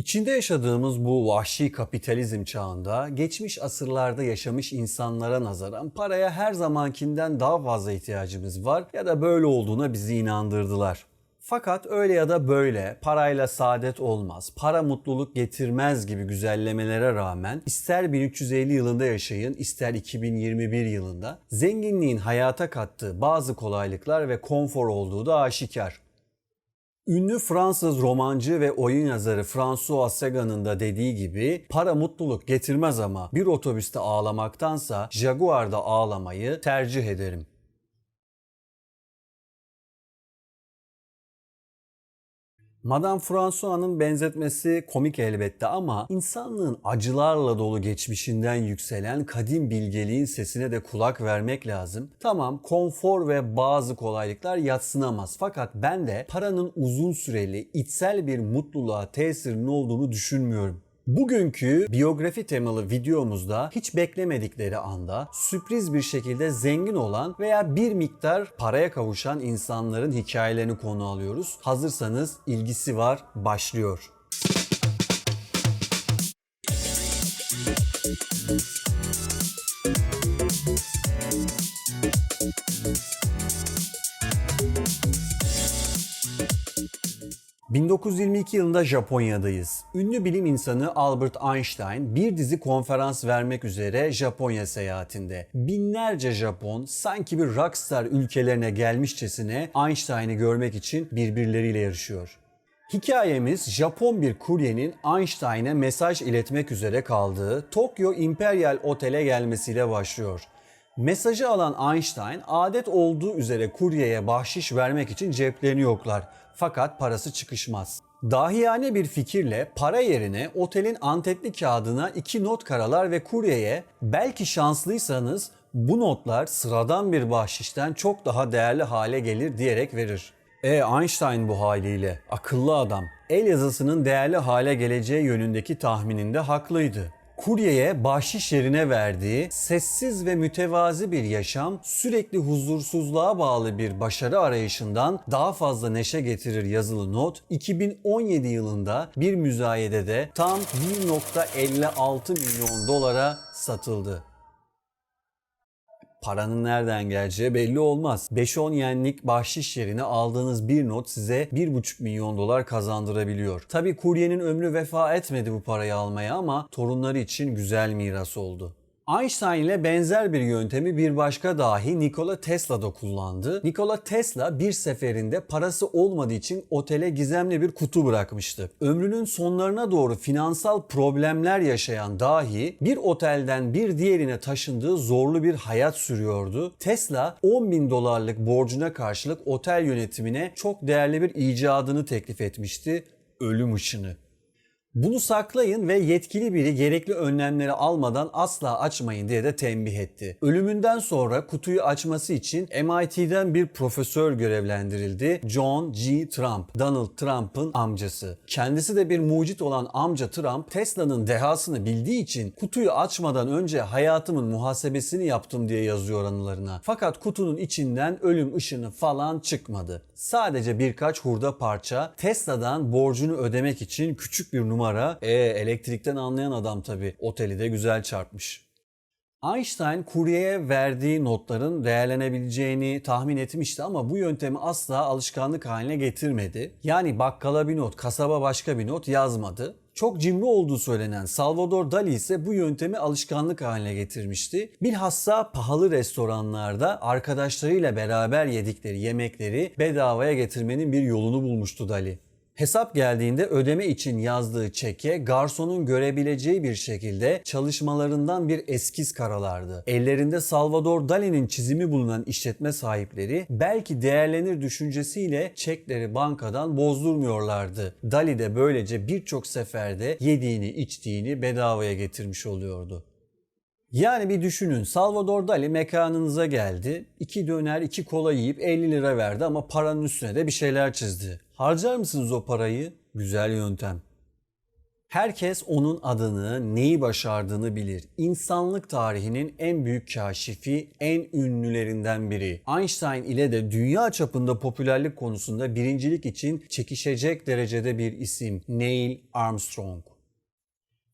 İçinde yaşadığımız bu vahşi kapitalizm çağında geçmiş asırlarda yaşamış insanlara nazaran paraya her zamankinden daha fazla ihtiyacımız var ya da böyle olduğuna bizi inandırdılar. Fakat öyle ya da böyle parayla saadet olmaz, para mutluluk getirmez gibi güzellemelere rağmen ister 1350 yılında yaşayın ister 2021 yılında zenginliğin hayata kattığı bazı kolaylıklar ve konfor olduğu da aşikar. Ünlü Fransız romancı ve oyun yazarı François Sagan'ın da dediği gibi para mutluluk getirmez ama bir otobüste ağlamaktansa Jaguar'da ağlamayı tercih ederim. Madame François'nın benzetmesi komik elbette ama insanlığın acılarla dolu geçmişinden yükselen kadim bilgeliğin sesine de kulak vermek lazım. Tamam konfor ve bazı kolaylıklar yatsınamaz fakat ben de paranın uzun süreli içsel bir mutluluğa tesirinin olduğunu düşünmüyorum. Bugünkü biyografi temalı videomuzda hiç beklemedikleri anda sürpriz bir şekilde zengin olan veya bir miktar paraya kavuşan insanların hikayelerini konu alıyoruz. Hazırsanız ilgisi var başlıyor. ...1922 yılında Japonya'dayız. Ünlü bilim insanı Albert Einstein bir dizi konferans vermek üzere Japonya seyahatinde. Binlerce Japon sanki bir rockstar ülkelerine gelmişçesine Einstein'ı görmek için birbirleriyle yarışıyor. Hikayemiz Japon bir kuryenin Einstein'e mesaj iletmek üzere kaldığı Tokyo Imperial Otel'e gelmesiyle başlıyor. Mesajı alan Einstein adet olduğu üzere kuryeye bahşiş vermek için ceplerini yoklar. Fakat parası çıkışmaz. Dahiyane bir fikirle para yerine otelin antetli kağıdına iki not karalar ve kuryeye belki şanslıysanız bu notlar sıradan bir bahşişten çok daha değerli hale gelir diyerek verir. E Einstein bu haliyle akıllı adam. El yazısının değerli hale geleceği yönündeki tahmininde haklıydı. Kuryeye bahşiş yerine verdiği sessiz ve mütevazi bir yaşam sürekli huzursuzluğa bağlı bir başarı arayışından daha fazla neşe getirir yazılı not 2017 yılında bir müzayedede tam 1.56 milyon dolara satıldı. Paranın nereden geleceği belli olmaz. 5-10 yenlik bahşiş yerine aldığınız bir not size 1,5 milyon dolar kazandırabiliyor. Tabi kuryenin ömrü vefa etmedi bu parayı almaya ama torunları için güzel miras oldu. Einstein ile benzer bir yöntemi bir başka dahi Nikola Tesla da kullandı. Nikola Tesla bir seferinde parası olmadığı için otele gizemli bir kutu bırakmıştı. Ömrünün sonlarına doğru finansal problemler yaşayan dahi bir otelden bir diğerine taşındığı zorlu bir hayat sürüyordu. Tesla 10 bin dolarlık borcuna karşılık otel yönetimine çok değerli bir icadını teklif etmişti. Ölüm ışını. Bunu saklayın ve yetkili biri gerekli önlemleri almadan asla açmayın diye de tembih etti. Ölümünden sonra kutuyu açması için MIT'den bir profesör görevlendirildi. John G. Trump, Donald Trump'ın amcası. Kendisi de bir mucit olan amca Trump, Tesla'nın dehasını bildiği için kutuyu açmadan önce hayatımın muhasebesini yaptım diye yazıyor anılarına. Fakat kutunun içinden ölüm ışını falan çıkmadı. Sadece birkaç hurda parça Tesla'dan borcunu ödemek için küçük bir numara. E elektrikten anlayan adam tabi. Oteli de güzel çarpmış. Einstein kuryeye verdiği notların değerlenebileceğini tahmin etmişti ama bu yöntemi asla alışkanlık haline getirmedi. Yani bakkala bir not, kasaba başka bir not yazmadı. Çok cimri olduğu söylenen Salvador Dali ise bu yöntemi alışkanlık haline getirmişti. Bilhassa pahalı restoranlarda arkadaşlarıyla beraber yedikleri yemekleri bedavaya getirmenin bir yolunu bulmuştu Dali. Hesap geldiğinde ödeme için yazdığı çeke garsonun görebileceği bir şekilde çalışmalarından bir eskiz karalardı. Ellerinde Salvador Dali'nin çizimi bulunan işletme sahipleri belki değerlenir düşüncesiyle çekleri bankadan bozdurmuyorlardı. Dali de böylece birçok seferde yediğini içtiğini bedavaya getirmiş oluyordu. Yani bir düşünün Salvador Dali mekanınıza geldi. iki döner iki kola yiyip 50 lira verdi ama paranın üstüne de bir şeyler çizdi. Harcar mısınız o parayı? Güzel yöntem. Herkes onun adını, neyi başardığını bilir. İnsanlık tarihinin en büyük kaşifi, en ünlülerinden biri. Einstein ile de dünya çapında popülerlik konusunda birincilik için çekişecek derecede bir isim. Neil Armstrong.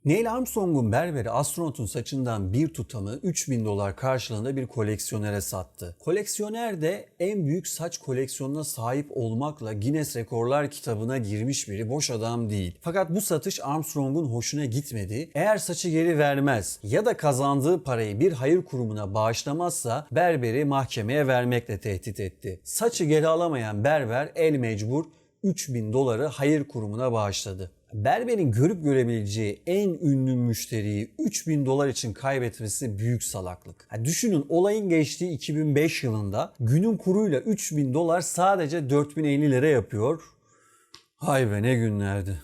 Neil Armstrong'un berberi astronotun saçından bir tutamı 3000 dolar karşılığında bir koleksiyonere sattı. Koleksiyoner de en büyük saç koleksiyonuna sahip olmakla Guinness Rekorlar kitabına girmiş biri boş adam değil. Fakat bu satış Armstrong'un hoşuna gitmedi. Eğer saçı geri vermez ya da kazandığı parayı bir hayır kurumuna bağışlamazsa berberi mahkemeye vermekle tehdit etti. Saçı geri alamayan berber el mecbur 3000 doları hayır kurumuna bağışladı. Berber'in görüp görebileceği en ünlü müşteriyi 3000 dolar için kaybetmesi büyük salaklık. Ha, düşünün olayın geçtiği 2005 yılında günün kuruyla 3000 dolar sadece 4050 lira yapıyor. Hay be ne günlerdi.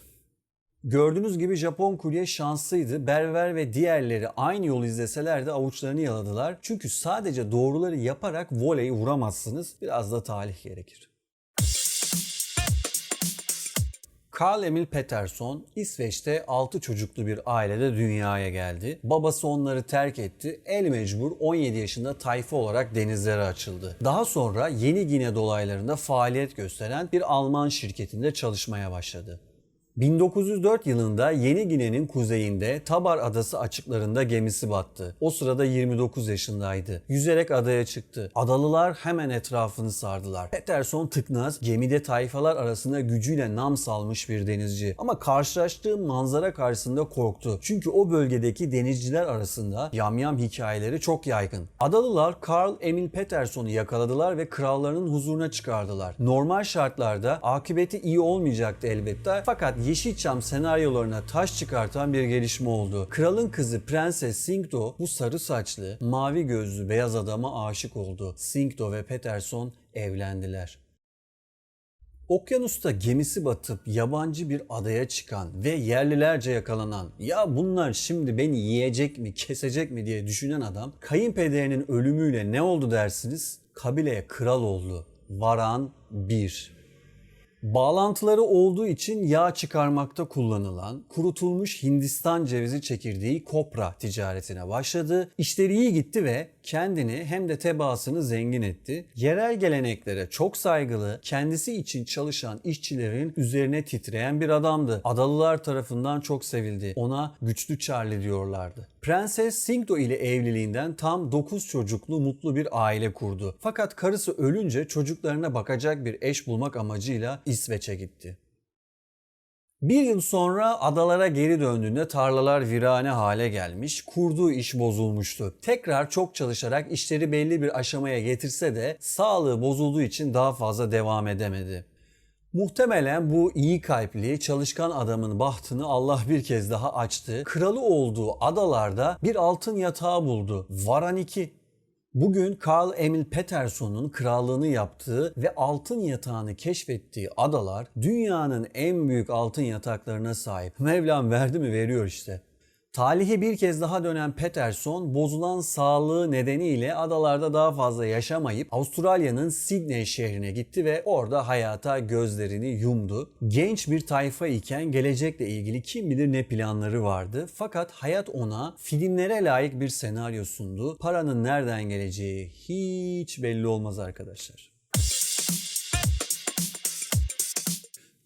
Gördüğünüz gibi Japon kurye şanslıydı. Berber ve diğerleri aynı yolu izleseler de avuçlarını yaladılar. Çünkü sadece doğruları yaparak voleyi vuramazsınız. Biraz da talih gerekir. Karl Emil Peterson İsveç'te 6 çocuklu bir ailede dünyaya geldi. Babası onları terk etti. El mecbur 17 yaşında tayfa olarak denizlere açıldı. Daha sonra Yeni Gine dolaylarında faaliyet gösteren bir Alman şirketinde çalışmaya başladı. 1904 yılında Yeni Gine'nin kuzeyinde Tabar Adası açıklarında gemisi battı. O sırada 29 yaşındaydı. Yüzerek adaya çıktı. Adalılar hemen etrafını sardılar. Peterson tıknaz, gemide tayfalar arasında gücüyle nam salmış bir denizci. Ama karşılaştığı manzara karşısında korktu. Çünkü o bölgedeki denizciler arasında yamyam hikayeleri çok yaygın. Adalılar Karl Emil Peterson'u yakaladılar ve krallarının huzuruna çıkardılar. Normal şartlarda akıbeti iyi olmayacaktı elbette fakat Yeşilçam senaryolarına taş çıkartan bir gelişme oldu. Kralın kızı Prenses Singdo bu sarı saçlı, mavi gözlü beyaz adama aşık oldu. Singdo ve Peterson evlendiler. Okyanusta gemisi batıp yabancı bir adaya çıkan ve yerlilerce yakalanan ya bunlar şimdi beni yiyecek mi kesecek mi diye düşünen adam kayınpederinin ölümüyle ne oldu dersiniz? Kabileye kral oldu. Varan 1. Bağlantıları olduğu için yağ çıkarmakta kullanılan kurutulmuş Hindistan cevizi çekirdeği kopra ticaretine başladı. İşleri iyi gitti ve kendini hem de tebaasını zengin etti. Yerel geleneklere çok saygılı, kendisi için çalışan işçilerin üzerine titreyen bir adamdı. Adalılar tarafından çok sevildi. Ona güçlü Charlie diyorlardı. Prenses Singdo ile evliliğinden tam 9 çocuklu mutlu bir aile kurdu. Fakat karısı ölünce çocuklarına bakacak bir eş bulmak amacıyla İsveç'e gitti. Bir yıl sonra adalara geri döndüğünde tarlalar virane hale gelmiş, kurduğu iş bozulmuştu. Tekrar çok çalışarak işleri belli bir aşamaya getirse de sağlığı bozulduğu için daha fazla devam edemedi. Muhtemelen bu iyi kalpli, çalışkan adamın bahtını Allah bir kez daha açtı. Kralı olduğu adalarda bir altın yatağı buldu. Varan 2. Bugün Karl Emil Peterson'un krallığını yaptığı ve altın yatağını keşfettiği adalar dünyanın en büyük altın yataklarına sahip. Mevlam verdi mi veriyor işte. Talihi bir kez daha dönen Peterson bozulan sağlığı nedeniyle adalarda daha fazla yaşamayıp Avustralya'nın Sydney şehrine gitti ve orada hayata gözlerini yumdu. Genç bir tayfa iken gelecekle ilgili kim bilir ne planları vardı. Fakat hayat ona filmlere layık bir senaryo sundu. Paranın nereden geleceği hiç belli olmaz arkadaşlar.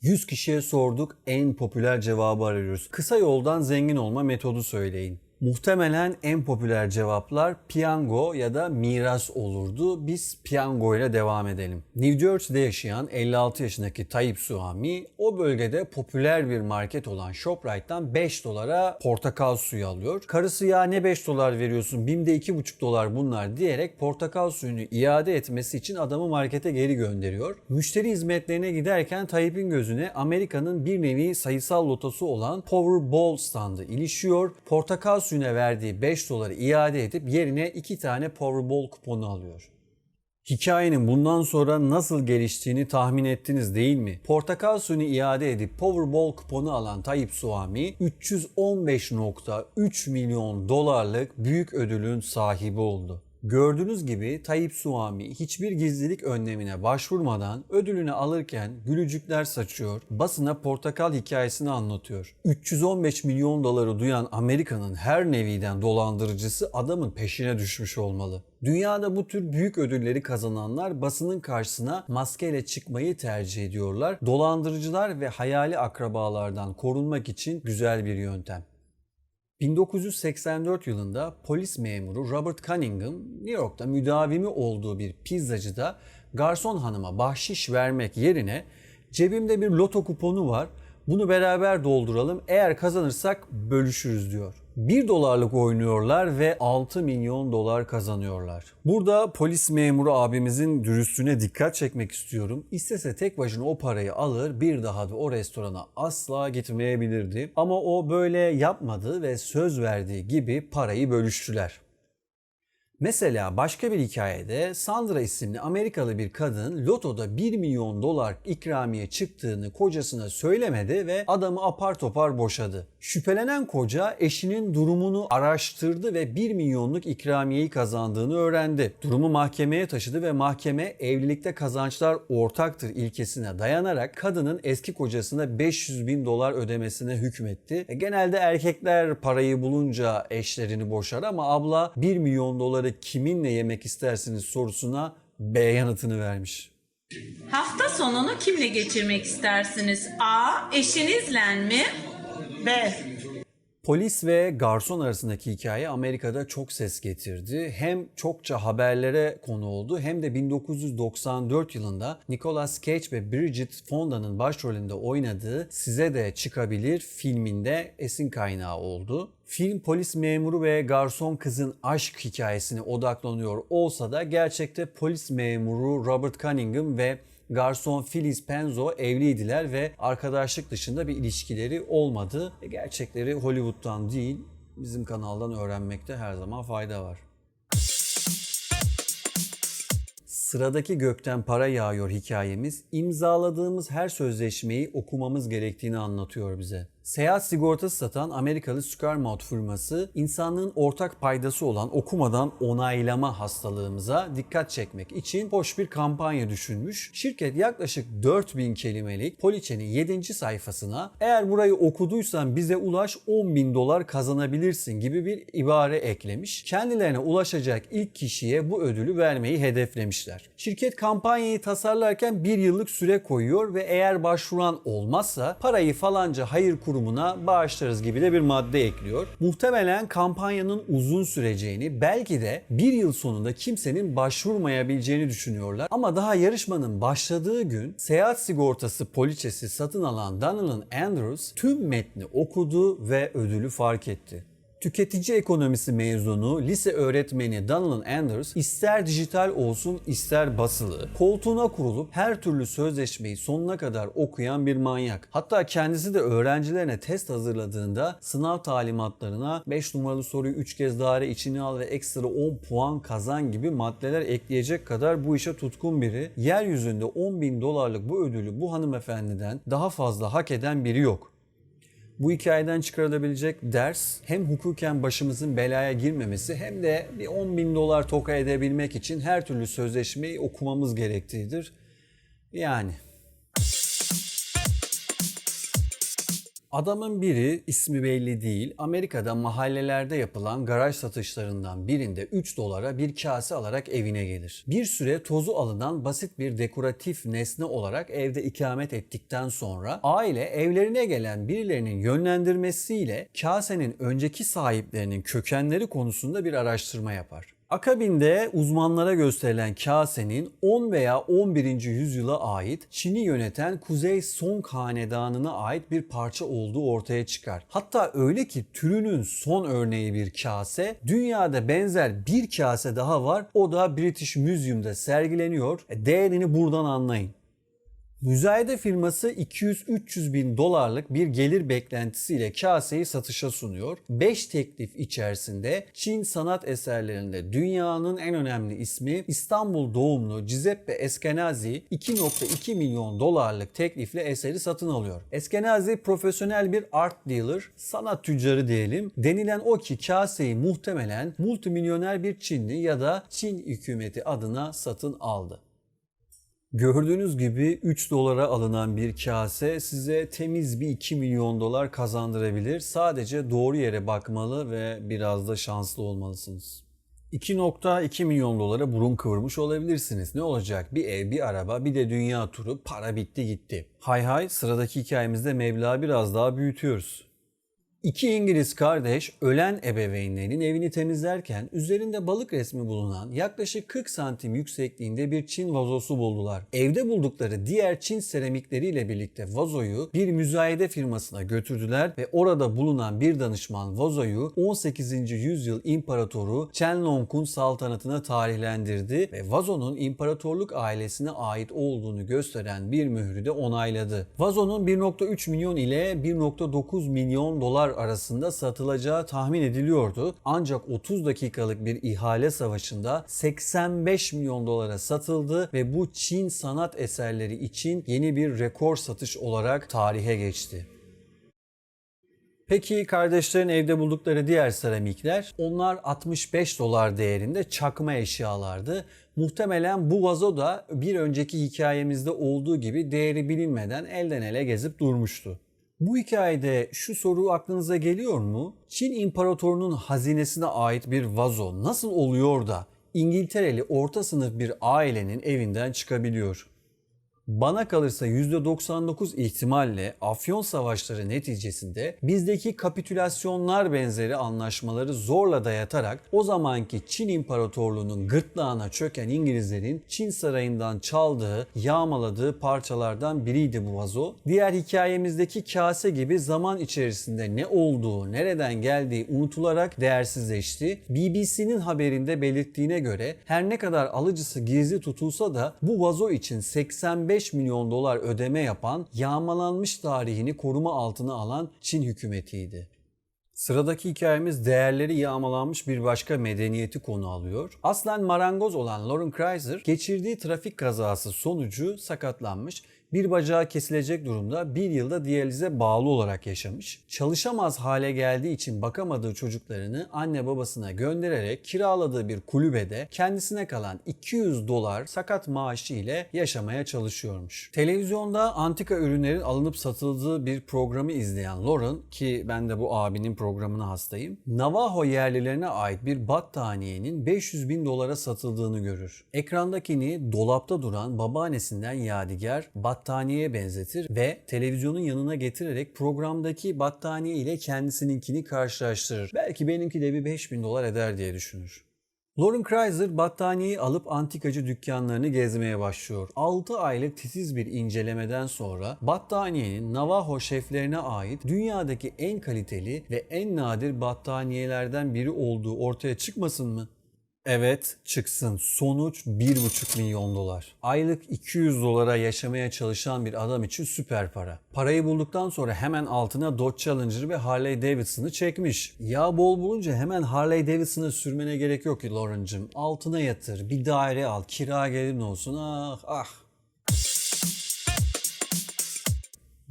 100 kişiye sorduk en popüler cevabı arıyoruz. Kısa yoldan zengin olma metodu söyleyin. Muhtemelen en popüler cevaplar piyango ya da miras olurdu. Biz piyango ile devam edelim. New Jersey'de yaşayan 56 yaşındaki Tayyip Suami o bölgede popüler bir market olan Shoprite'dan 5 dolara portakal suyu alıyor. Karısı ya ne 5 dolar veriyorsun BİM'de 2,5 dolar bunlar diyerek portakal suyunu iade etmesi için adamı markete geri gönderiyor. Müşteri hizmetlerine giderken Tayyip'in gözüne Amerika'nın bir nevi sayısal lotosu olan Powerball standı ilişiyor. Portakal suyuna verdiği 5 doları iade edip yerine 2 tane Powerball kuponu alıyor. Hikayenin bundan sonra nasıl geliştiğini tahmin ettiniz değil mi? Portakal suyunu iade edip Powerball kuponu alan Tayyip Suami 315.3 milyon dolarlık büyük ödülün sahibi oldu. Gördüğünüz gibi Tayyip Suami hiçbir gizlilik önlemine başvurmadan ödülünü alırken gülücükler saçıyor, basına portakal hikayesini anlatıyor. 315 milyon doları duyan Amerika'nın her neviden dolandırıcısı adamın peşine düşmüş olmalı. Dünyada bu tür büyük ödülleri kazananlar basının karşısına maskeyle çıkmayı tercih ediyorlar. Dolandırıcılar ve hayali akrabalardan korunmak için güzel bir yöntem. 1984 yılında polis memuru Robert Cunningham New York'ta müdavimi olduğu bir pizzacıda garson hanıma bahşiş vermek yerine cebimde bir loto kuponu var bunu beraber dolduralım eğer kazanırsak bölüşürüz diyor. 1 dolarlık oynuyorlar ve 6 milyon dolar kazanıyorlar. Burada polis memuru abimizin dürüstlüğüne dikkat çekmek istiyorum. İstese tek başına o parayı alır bir daha da o restorana asla gitmeyebilirdi. Ama o böyle yapmadı ve söz verdiği gibi parayı bölüştüler. Mesela başka bir hikayede Sandra isimli Amerikalı bir kadın lotoda 1 milyon dolar ikramiye çıktığını kocasına söylemedi ve adamı apar topar boşadı. Şüphelenen koca eşinin durumunu araştırdı ve 1 milyonluk ikramiyeyi kazandığını öğrendi. Durumu mahkemeye taşıdı ve mahkeme evlilikte kazançlar ortaktır ilkesine dayanarak kadının eski kocasına 500 bin dolar ödemesine hükmetti. E, Genelde erkekler parayı bulunca eşlerini boşar ama abla 1 milyon doları kiminle yemek istersiniz sorusuna B yanıtını vermiş. Hafta sonunu kimle geçirmek istersiniz? A. Eşinizle mi? B. Polis ve garson arasındaki hikaye Amerika'da çok ses getirdi. Hem çokça haberlere konu oldu hem de 1994 yılında Nicolas Cage ve Bridget Fonda'nın başrolünde oynadığı Size de Çıkabilir filminde esin kaynağı oldu. Film polis memuru ve garson kızın aşk hikayesine odaklanıyor olsa da gerçekte polis memuru Robert Cunningham ve garson Phyllis Penzo evliydiler ve arkadaşlık dışında bir ilişkileri olmadı. E, Gerçekleri Hollywood'dan değil bizim kanaldan öğrenmekte her zaman fayda var. Sıradaki gökten para yağıyor hikayemiz imzaladığımız her sözleşmeyi okumamız gerektiğini anlatıyor bize. Seyahat sigortası satan Amerikalı Scarmouth firması insanlığın ortak paydası olan okumadan onaylama hastalığımıza dikkat çekmek için hoş bir kampanya düşünmüş. Şirket yaklaşık 4000 kelimelik poliçenin 7. sayfasına eğer burayı okuduysan bize ulaş 10 bin dolar kazanabilirsin gibi bir ibare eklemiş. Kendilerine ulaşacak ilk kişiye bu ödülü vermeyi hedeflemişler. Şirket kampanyayı tasarlarken bir yıllık süre koyuyor ve eğer başvuran olmazsa parayı falanca hayır kurumuna bağışlarız gibi de bir madde ekliyor. Muhtemelen kampanyanın uzun süreceğini belki de bir yıl sonunda kimsenin başvurmayabileceğini düşünüyorlar. Ama daha yarışmanın başladığı gün seyahat sigortası poliçesi satın alan Donald Andrews tüm metni okudu ve ödülü fark etti. Tüketici ekonomisi mezunu lise öğretmeni Donald Anders ister dijital olsun ister basılı koltuğuna kurulup her türlü sözleşmeyi sonuna kadar okuyan bir manyak. Hatta kendisi de öğrencilerine test hazırladığında sınav talimatlarına 5 numaralı soruyu 3 kez daire içine al ve ekstra 10 puan kazan gibi maddeler ekleyecek kadar bu işe tutkun biri. Yeryüzünde 10 bin dolarlık bu ödülü bu hanımefendiden daha fazla hak eden biri yok. Bu hikayeden çıkarılabilecek ders hem hukuken başımızın belaya girmemesi hem de bir 10 bin dolar toka edebilmek için her türlü sözleşmeyi okumamız gerektiğidir. Yani. Adamın biri ismi belli değil Amerika'da mahallelerde yapılan garaj satışlarından birinde 3 dolara bir kase alarak evine gelir. Bir süre tozu alınan basit bir dekoratif nesne olarak evde ikamet ettikten sonra aile evlerine gelen birilerinin yönlendirmesiyle kasenin önceki sahiplerinin kökenleri konusunda bir araştırma yapar. Akabinde uzmanlara gösterilen kasenin 10 veya 11. yüzyıla ait Çin'i yöneten Kuzey Song Hanedanı'na ait bir parça olduğu ortaya çıkar. Hatta öyle ki türünün son örneği bir kase, dünyada benzer bir kase daha var. O da British Museum'da sergileniyor. E, Değerini buradan anlayın. Müzayede firması 200-300 bin dolarlık bir gelir beklentisiyle kaseyi satışa sunuyor. 5 teklif içerisinde Çin sanat eserlerinde dünyanın en önemli ismi İstanbul doğumlu Giuseppe Eskenazi 2.2 milyon dolarlık teklifle eseri satın alıyor. Eskenazi profesyonel bir art dealer, sanat tüccarı diyelim. Denilen o ki kaseyi muhtemelen multimilyoner bir Çinli ya da Çin hükümeti adına satın aldı. Gördüğünüz gibi 3 dolara alınan bir kase size temiz bir 2 milyon dolar kazandırabilir. Sadece doğru yere bakmalı ve biraz da şanslı olmalısınız. 2.2 milyon dolara burun kıvırmış olabilirsiniz. Ne olacak? Bir ev, bir araba, bir de dünya turu. Para bitti gitti. Hay hay sıradaki hikayemizde meblağı biraz daha büyütüyoruz. İki İngiliz kardeş ölen ebeveynlerin evini temizlerken üzerinde balık resmi bulunan yaklaşık 40 santim yüksekliğinde bir Çin vazosu buldular. Evde buldukları diğer Çin seramikleriyle birlikte vazoyu bir müzayede firmasına götürdüler ve orada bulunan bir danışman vazoyu 18. yüzyıl imparatoru Qianlong'un saltanatına tarihlendirdi ve vazonun imparatorluk ailesine ait olduğunu gösteren bir mührü de onayladı. Vazonun 1.3 milyon ile 1.9 milyon dolar arasında satılacağı tahmin ediliyordu. Ancak 30 dakikalık bir ihale savaşında 85 milyon dolara satıldı ve bu Çin sanat eserleri için yeni bir rekor satış olarak tarihe geçti. Peki kardeşlerin evde buldukları diğer seramikler? Onlar 65 dolar değerinde çakma eşyalardı. Muhtemelen bu vazo da bir önceki hikayemizde olduğu gibi değeri bilinmeden elden ele gezip durmuştu. Bu hikayede şu soru aklınıza geliyor mu? Çin İmparatorunun hazinesine ait bir vazo nasıl oluyor da İngiltereli orta sınıf bir ailenin evinden çıkabiliyor? Bana kalırsa %99 ihtimalle Afyon savaşları neticesinde bizdeki kapitülasyonlar benzeri anlaşmaları zorla dayatarak o zamanki Çin İmparatorluğu'nun gırtlağına çöken İngilizlerin Çin sarayından çaldığı, yağmaladığı parçalardan biriydi bu vazo. Diğer hikayemizdeki kase gibi zaman içerisinde ne olduğu, nereden geldiği unutularak değersizleşti. BBC'nin haberinde belirttiğine göre her ne kadar alıcısı gizli tutulsa da bu vazo için 85 5 milyon dolar ödeme yapan, yağmalanmış tarihini koruma altına alan Çin hükümetiydi. Sıradaki hikayemiz değerleri yağmalanmış bir başka medeniyeti konu alıyor. Aslen marangoz olan Lauren Chrysler geçirdiği trafik kazası sonucu sakatlanmış bir bacağı kesilecek durumda bir yılda diyalize bağlı olarak yaşamış. Çalışamaz hale geldiği için bakamadığı çocuklarını anne babasına göndererek kiraladığı bir kulübede kendisine kalan 200 dolar sakat maaşı ile yaşamaya çalışıyormuş. Televizyonda antika ürünlerin alınıp satıldığı bir programı izleyen Lauren ki ben de bu abinin programına hastayım. Navajo yerlilerine ait bir battaniyenin 500 bin dolara satıldığını görür. Ekrandakini dolapta duran babaannesinden yadigar battaniyeye benzetir ve televizyonun yanına getirerek programdaki battaniye ile kendisininkini karşılaştırır. Belki benimki de bir 5000 dolar eder diye düşünür. Lauren Chrysler battaniyeyi alıp antikacı dükkanlarını gezmeye başlıyor. 6 aylık titiz bir incelemeden sonra battaniyenin Navajo şeflerine ait dünyadaki en kaliteli ve en nadir battaniyelerden biri olduğu ortaya çıkmasın mı? Evet çıksın. Sonuç 1,5 milyon dolar. Aylık 200 dolara yaşamaya çalışan bir adam için süper para. Parayı bulduktan sonra hemen altına Dodge Challenger ve Harley Davidson'ı çekmiş. Yağ bol bulunca hemen Harley Davidson'ı sürmene gerek yok ki Lauren'cım. Altına yatır, bir daire al, kira gelirin olsun. Ah ah.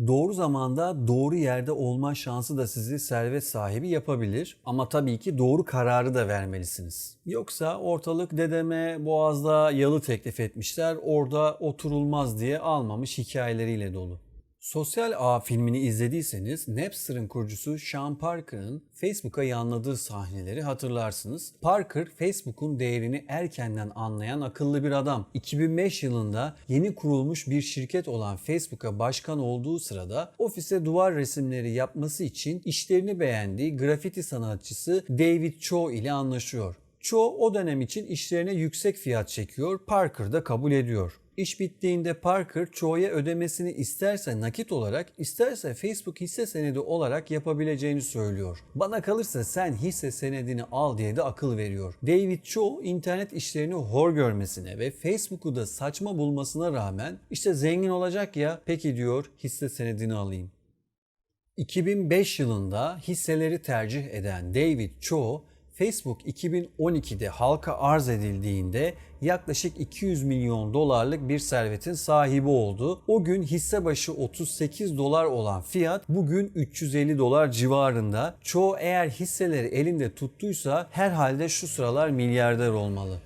Doğru zamanda doğru yerde olma şansı da sizi servet sahibi yapabilir. Ama tabii ki doğru kararı da vermelisiniz. Yoksa ortalık dedeme boğazda yalı teklif etmişler orada oturulmaz diye almamış hikayeleriyle dolu. Sosyal Ağ filmini izlediyseniz Napster'ın kurucusu Sean Parker'ın Facebook'a yanladığı sahneleri hatırlarsınız. Parker, Facebook'un değerini erkenden anlayan akıllı bir adam. 2005 yılında yeni kurulmuş bir şirket olan Facebook'a başkan olduğu sırada ofise duvar resimleri yapması için işlerini beğendiği grafiti sanatçısı David Cho ile anlaşıyor. Cho o dönem için işlerine yüksek fiyat çekiyor, Parker da kabul ediyor. İş bittiğinde Parker Cho'ya ödemesini isterse nakit olarak isterse Facebook hisse senedi olarak yapabileceğini söylüyor. Bana kalırsa sen hisse senedini al diye de akıl veriyor. David Cho internet işlerini hor görmesine ve Facebook'u da saçma bulmasına rağmen işte zengin olacak ya peki diyor hisse senedini alayım. 2005 yılında hisseleri tercih eden David Cho, Facebook 2012'de halka arz edildiğinde yaklaşık 200 milyon dolarlık bir servetin sahibi oldu. O gün hisse başı 38 dolar olan fiyat bugün 350 dolar civarında. Cho eğer hisseleri elinde tuttuysa herhalde şu sıralar milyarder olmalı.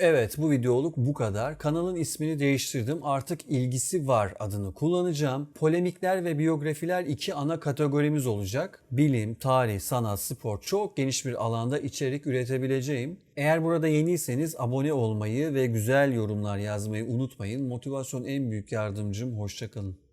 Evet bu videoluk bu kadar. Kanalın ismini değiştirdim. Artık ilgisi var adını kullanacağım. Polemikler ve biyografiler iki ana kategorimiz olacak. Bilim, tarih, sanat, spor çok geniş bir alanda içerik üretebileceğim. Eğer burada yeniyseniz abone olmayı ve güzel yorumlar yazmayı unutmayın. Motivasyon en büyük yardımcım. Hoşçakalın.